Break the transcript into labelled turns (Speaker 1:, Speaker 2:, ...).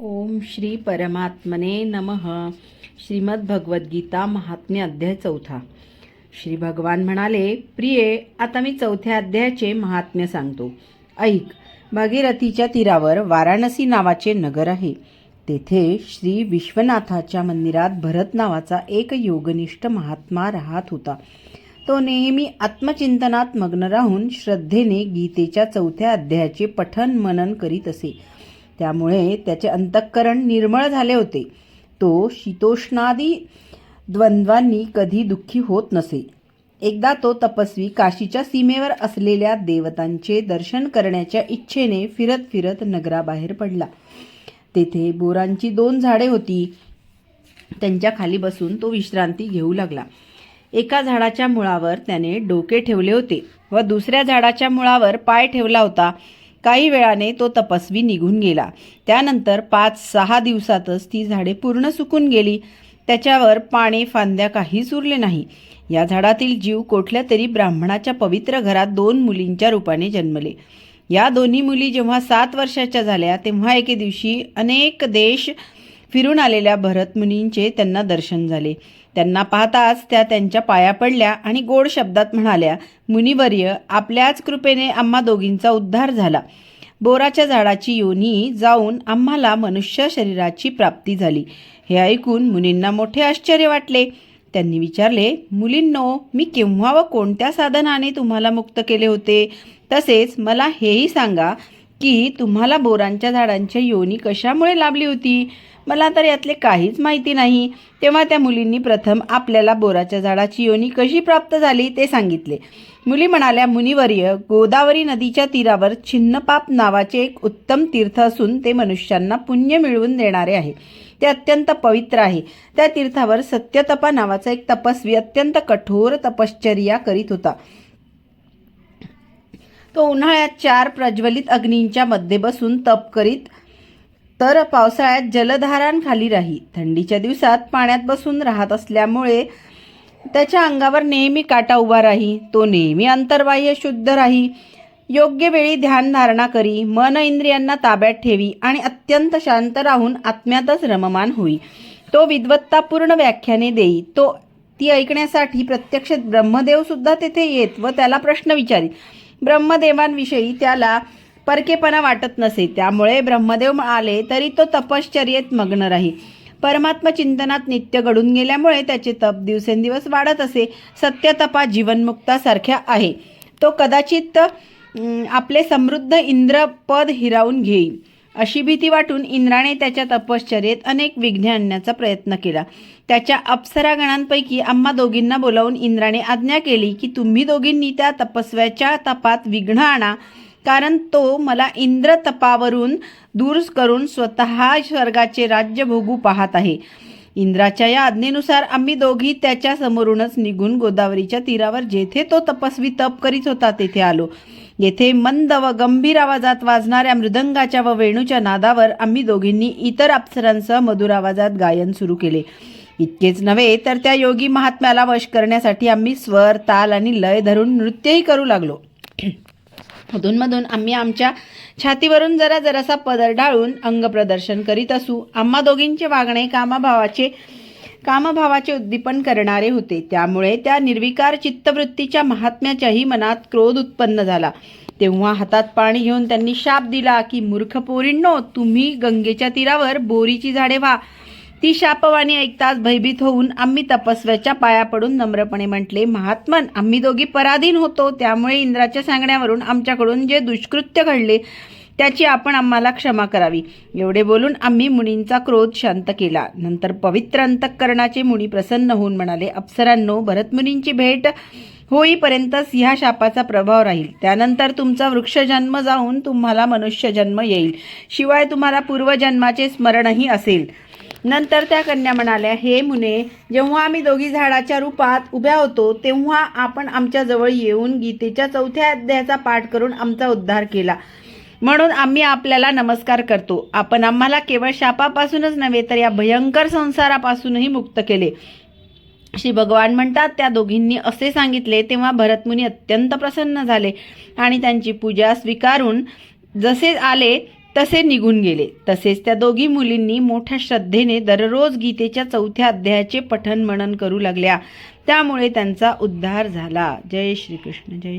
Speaker 1: ओम श्री परमात्मने नमः. श्रीमद्भगवद्गीता महात्म्य अध्याय चौथा. श्री भगवान म्हणाले प्रिये आता मी चौथ्या अध्यायाचे महात्म्य सांगतो. ऐक भागीरथीच्या तीरावर वाराणसी नावाचे नगर आहे. तेथे श्री विश्वनाथाच्या मंदिरात भरत नावाचा एक योगनिष्ठ महात्मा राहत होता. तो नेहमी आत्मचिंतनात मग्न राहून श्रद्धेने गीतेच्या चौथ्या अध्यायाचे पठन मनन करीत असे. त्यामुळे त्याचे अंतःकरण निर्मळ झाले होते. तो शीतोष्णादी द्वंद्वांनी कधी दुःखी होत नसे. एकदा तो तपस्वी काशीच्या सीमेवर असलेल्या देवतांचे दर्शन करण्याच्या इच्छेने फिरत फिरत नगराबाहेर पडला. तेथे बोरांची दोन झाडे होती. त्यांच्या खाली बसून तो विश्रांती घेऊ लागला. एका झाडाच्या मुळावर त्याने डोके ठेवले होते व दुसऱ्या झाडाच्या मुळावर पाय ठेवला होता. काही वेळाने तो तपस्वी निघून गेला. त्यानंतर पाच सहा दिवसातच ती झाडे पूर्ण सुकून गेली. त्याच्यावर पाने फांद्या काहीच उरले नाही. या झाडातील जीव कुठल्या तरी ब्राह्मणाच्या पवित्र घरात दोन मुलींच्या रूपाने जन्मले. या दोन्ही मुली जेव्हा सात वर्षाच्या झाल्या तेव्हा एके दिवशी अनेक देश फिरून आलेल्या भरतमुनींचे त्यांना दर्शन झाले. त्यांना पाहताच त्या त्यांच्या पाया पडल्या आणि गोड शब्दात म्हणाल्या मुनिवर्य आपल्याच कृपेने आम्हा दोघींचा उद्धार झाला. बोराच्या झाडाची योनी जाऊन आम्हाला मनुष्य शरीराची प्राप्ती झाली. हे ऐकून मुनींना मोठे आश्चर्य वाटले. त्यांनी विचारले मुलींनो मी केव्हा व कोणत्या साधनाने तुम्हाला मुक्त केले होते? तसेच मला हेही सांगा की तुम्हाला बोरांच्या झाडांच्या योनी कशामुळे लाभली होती? मला तर यातले काहीच माहिती नाही. तेव्हा त्या मुलींनी प्रथम आपल्याला बोराच्या झाडाची योनी कशी प्राप्त झाली ते सांगितले. मुली म्हणाल्या मुनिवर्य गोदावरी नदीच्या तीरावर छिन्नपाप नावाचे एक उत्तम तीर्थ असून ते मनुष्यांना पुण्य मिळवून देणारे आहे. ते अत्यंत पवित्र आहे. त्या तीर्थावर सत्यतपा नावाचा एक तपस्वी अत्यंत कठोर तपश्चर्या करीत होता. तो उन्हाळ्यात चार प्रज्वलित अग्नींच्या मध्ये बसून तप करीत तर पावसाळ्यात जलधारांखाली राही. थंडीच्या दिवसात पाण्यात बसून राहत असल्यामुळे त्याच्या अंगावर नेहमी काटा उभा राही. तो नेहमी अंतर्बाह्य शुद्ध राही. योग्य वेळी ध्यान धारणा करी. मन इंद्रियांना ताब्यात ठेवी आणि अत्यंत शांत राहून आत्म्यातच रममान होई. तो विद्वत्तापूर्ण व्याख्याने देई. तो ती ऐकण्यासाठी प्रत्यक्ष ब्रह्मदेव सुद्धा तेथे येत व त्याला प्रश्न विचारी. ब्रह्मदेवांविषयी त्याला परकेपणा वाटत नसे. त्यामुळे ब्रह्मदेव आले तरी तो तपश्चर्येत मग्न राही. परमात्मा चिंतनात नित्य घडून गेल्यामुळे त्याचे तप दिवसेंदिवस वाढत असे. सत्यतपा जीवनमुक्तासारख्या आहे. तो कदाचित आपले समृद्ध इंद्रपद हिरावून घेईल. अशी भीती वाटून इंद्राने त्याच्या तपश्चर्येत अनेक विघ्ने आणण्याचा प्रयत्न केला. त्याच्या अप्सरागणांपैकी आम्हा दोघींना बोलावून इंद्राने आज्ञा केली की तुम्ही दोघींनी त्या तपस्व्याच्या तपात विघ्न आणा. कारण तो मला इंद्र तपावरून दूर करून स्वतः स्वर्गाचे राज्य भोगू पाहत आहे. इंद्राच्या या आज्ञेनुसार आम्ही दोघी त्याच्या समोरूनच निघून गोदावरीच्या तीरावर जेथे तो तपस्वी तप करीत होता तेथे आलो. येथे मंद व गंभीर आवाजात वाजणाऱ्या मृदंगाच्या व वेणूच्या नादावर आम्ही दोघींनी इतर अप्सरांसह मधुर आवाजात गायन सुरू केले. इतकेच नव्हे तर त्या योगी महात्म्याला वश करण्यासाठी आम्ही स्वर ताल आणि लय धरून नृत्यही करू लागलो. मधूनमधून आम्ही आमच्या छातीवरून जरा जरासा पदर ढाळून अंग प्रदर्शन करीत असू. आम्हा दोघींचे वागणे कामाभावाचे कामभावाचे उद्दीपन करणारे होते. त्यामुळे त्या निर्विकार चित्तवृत्तीच्या महात्म्याच्याही मनात क्रोध उत्पन्न झाला. तेव्हा हातात पाणी घेऊन त्यांनी शाप दिला की मूर्ख पोरींनो तुम्ही गंगेच्या तीरावर बोरीची झाडे व्हा. ती शापवाणी ऐकताच भयभीत होऊन आम्ही तपस्व्याच्या पाया पडून नम्रपणे म्हटले महात्मन आम्ही दोघी पराधीन होतो. त्यामुळे इंद्राच्या सांगण्यावरून आमच्याकडून जे दुष्कृत्य घडले त्याची आपण आम्हाला क्षमा करावी. एवढे बोलून आम्ही मुनींचा क्रोध शांत केला. नंतर पवित्र अंतःकरणाचे मुनी प्रसन्न होऊन म्हणाले अप्सरांनो भरतमुनींची भेट होईपर्यंतच ह्या शापाचा प्रभाव राहील. त्यानंतर तुमचा वृक्षजन्म जाऊन तुम्हाला मनुष्य जन्म येईल. शिवाय तुम्हाला पूर्वजन्माचे स्मरणही असेल. नंतर त्या कन्या म्हणाल्या हे मुने जेव्हा आम्ही दोघी झाडाच्या रूपात उभ्या होतो तेव्हा आपण आमच्याजवळ येऊन गीतेच्या चौथ्या अध्यायाचा पाठ करून आमचा उद्धार केला. म्हणून आम्ही आपल्याला नमस्कार करतो. आपण आम्हाला केवळ शापापासूनच नव्हे तर या भयंकर संसारापासूनही मुक्त केले. श्री भगवान म्हणतात त्या दोघींनी असे सांगितले तेव्हा भरतमुनी अत्यंत प्रसन्न झाले आणि त्यांची पूजा स्वीकारून जसे आले तसे निघून गेले. तसेच त्या दोघी मुलींनी मोठ्या श्रद्धेने दररोज गीतेच्या चौथ्या अध्यायाचे पठन मनन करू लागल्या. त्यामुळे त्यांचा उद्धार झाला. जय श्रीकृष्ण. जय श्री